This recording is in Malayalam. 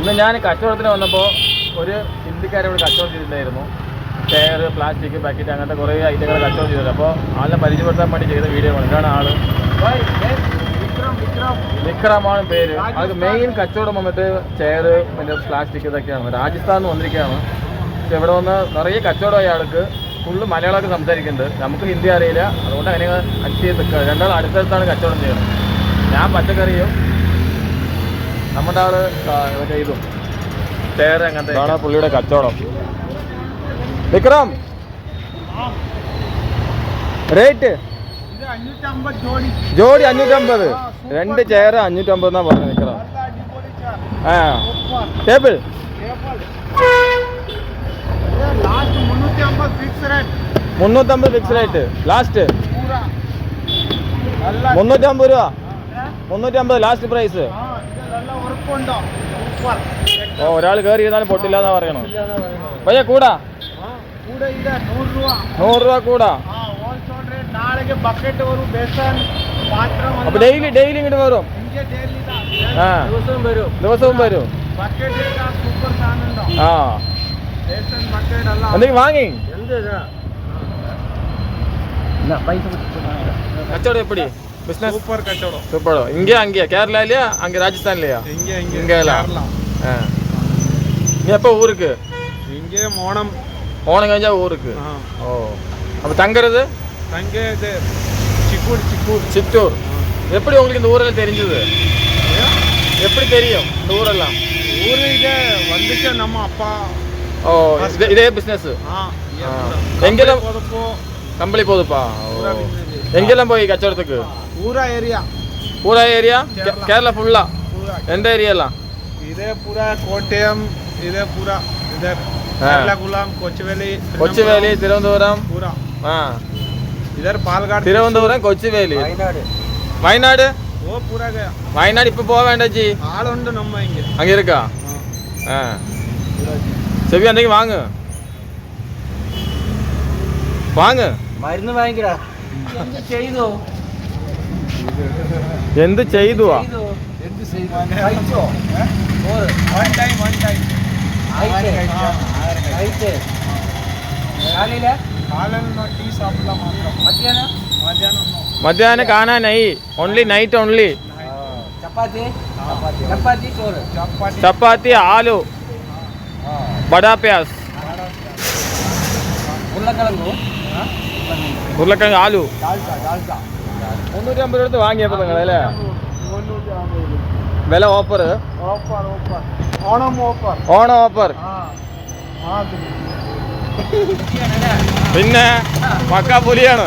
ഇന്ന് ഞാൻ കച്ചവടത്തിന് വന്നപ്പോൾ ഒരു ഹിന്ദിക്കാരെ ഇവിടെ കച്ചവടം ചെയ്തിട്ടുണ്ടായിരുന്നു. ചെയർ പ്ലാസ്റ്റിക് പാക്കറ്റ് അങ്ങനത്തെ കുറേ ഐറ്റങ്ങൾ കച്ചവടം ചെയ്തിട്ടുണ്ട്. അപ്പോൾ ആളെ പരിചയപ്പെടുത്താൻ വേണ്ടി ചെയ്ത വീഡിയോ ആണ്. ഇതാണ് ആൾ. വിക്രമാണ് പേര്. അത് മെയിൻ കച്ചവടം വന്നിട്ട് ചെയർ പിന്നെ പ്ലാസ്റ്റിക് ഇതൊക്കെയാണ്. രാജസ്ഥാനിൽ വന്നിരിക്കുകയാണ്. പക്ഷെ ഇവിടെ വന്ന് നിറയെ കച്ചവടമായ ആൾക്ക്. ഫുള്ള് മലയാളമൊക്കെ സംസാരിക്കുന്നുണ്ട്. നമുക്ക് ഹിന്ദി അറിയില്ല. അതുകൊണ്ട് അങ്ങനെ ചെയ്ത് നിൽക്കുക. രണ്ടാൾ അടുത്തടുത്താണ് കച്ചവടം ചെയ്യുന്നത്. ഞാൻ പച്ചക്കറിയും നമ്മുടെ ആൾ മറ്റേ ഇതും. ചെയർ അങ്ങനത്തെ ഇതാണ് പുള്ളിയുടെ കച്ചവടം. വിക്രം! റേറ്റ്? ജോഡി അഞ്ഞൂറ്റമ്പത്. രണ്ട് ചെയർ അഞ്ഞൂറ്റമ്പത് എന്നാ പറഞ്ഞു വിക്രം. ആ. ടേബിൾ? മുന്നൂറ്റമ്പത് ഫിക്സ് റേറ്റ് ലാസ്റ്റ് മുന്നൂറ്റമ്പത് രൂപ? മുന്നൂറ്റമ്പത് ലാസ്റ്റ് പ്രൈസ് ഓ ഒരാൾ കേറി ഇരുന്നാലും പൊട്ടില്ല എന്നാ പറയണോ പയ്യ കൂടാ. നൂറ് രൂപ. കൂടാ. അപ്പൊ ഡെയിലി ഡെയിലി ഇങ്ങോട്ട് വരും. ആ. ദിവസവും വരും. ആ. എന്തെങ്കിലും വാങ്ങി. കച്ചവടം എപ്പടി? பிஸ்னஸ் சூப்பர் கட்டடம் சூப்பர் இங்கே அங்கேயா கேரளா இல்லையா அங்கே ராஜஸ்தான்லையா? இங்கே இங்கே. இங்கே ஆ. நீ எப்போ ஊருக்கு? இங்கே மோனம். மோனம் கஞ்சா ஊருக்கு ஓ. அப்போ தங்குறது? தங்க இது சிக்கூர் சிக்கூர். சித்தூர். எப்படி உங்களுக்கு இந்த ஊரெல்லாம் தெரிஞ்சது? எப்படி தெரியும் இந்த ஊரெல்லாம்? ஊர் இதே வந்துச்சு நம்ம அப்பா. ஓ இதே பிஸ்னஸ் எங்கெல்லாம்? போதப்போ. கம்பளி போதுப்பா? எங்கெல்லாம் போய் கச்சவடத்துக்கு பூரா ஏரியா. பூரா ஏரியா? கேரளா. ஃபுல்லா எந்த ஏரியாலாம் இதே பூரா கோட்டயம் இதே பூரா. இதே கேரளாகுளம் கொச்சுவேலி கொச்சுவேலி திருவனந்தபுரம். பூரா. ஆ. இதர் பால்காடு. திருவனந்தபுரம் கொச்சுவேலி. வயநாடு. வயநாடு? ஓ பூரா வயநாடு இப்போ போக வேண்டாம் ஜி. ஆள் உண்டு நம்ம இங்கே. அங்கே இருக்கா? ஆ. செவி அன்றைக்கு வாங்க. வாங்க. மருந்து வாங்கிக்கிறா. ചെയ്തോ എന്ത് ചെയ്തു. എന്ത് ചെയ്തു? വൺ ടൈം വൺ ടൈം మధ్యాహ్నం కానా నై ఓన్లీ నైట్ ఓన్లీ చపాతి ఆలు బడా ప్యాస్ ఉర్లకలంగు ఉర్లకలంగు ఆలు മുന്നൂറ്റി എടുത്ത് വാങ്ങിയപ്പോ നിങ്ങൾ അല്ലേ? വില offer Onam offer. Onam offer. പിന്നെ പക്കാ പുലിയാണ്.